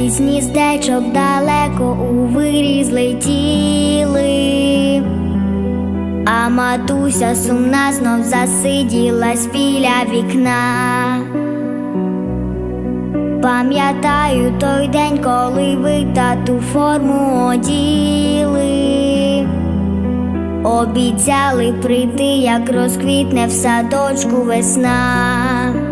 із гніздечок далеко у вирі злетіли, а матуся сумна знов засиділась біля вікна. Пам'ятаю той день, коли ви тату форму оділи. Обіцяли прийти, як розквітне в садочку весна.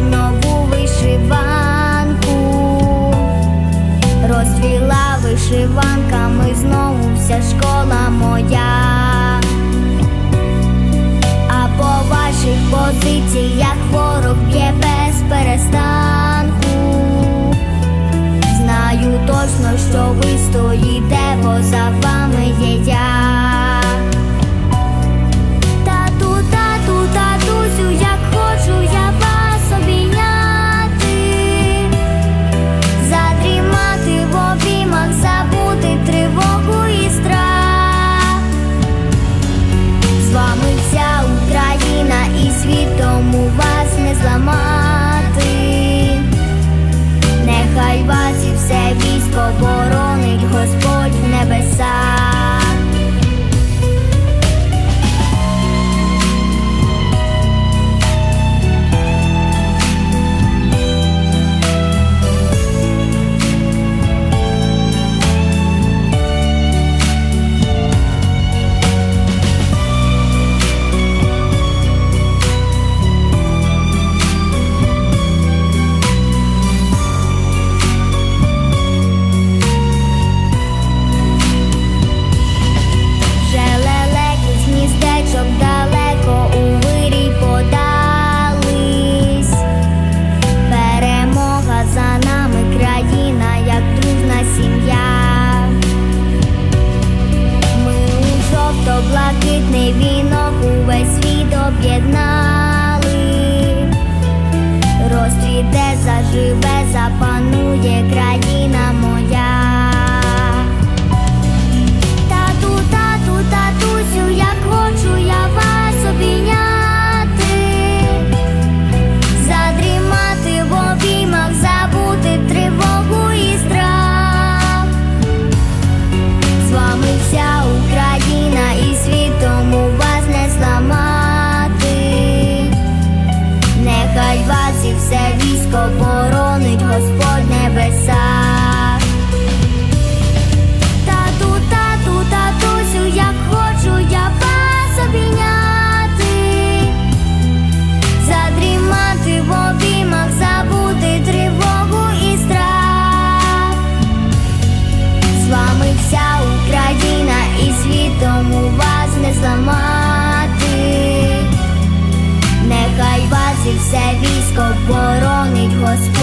одягнула voz.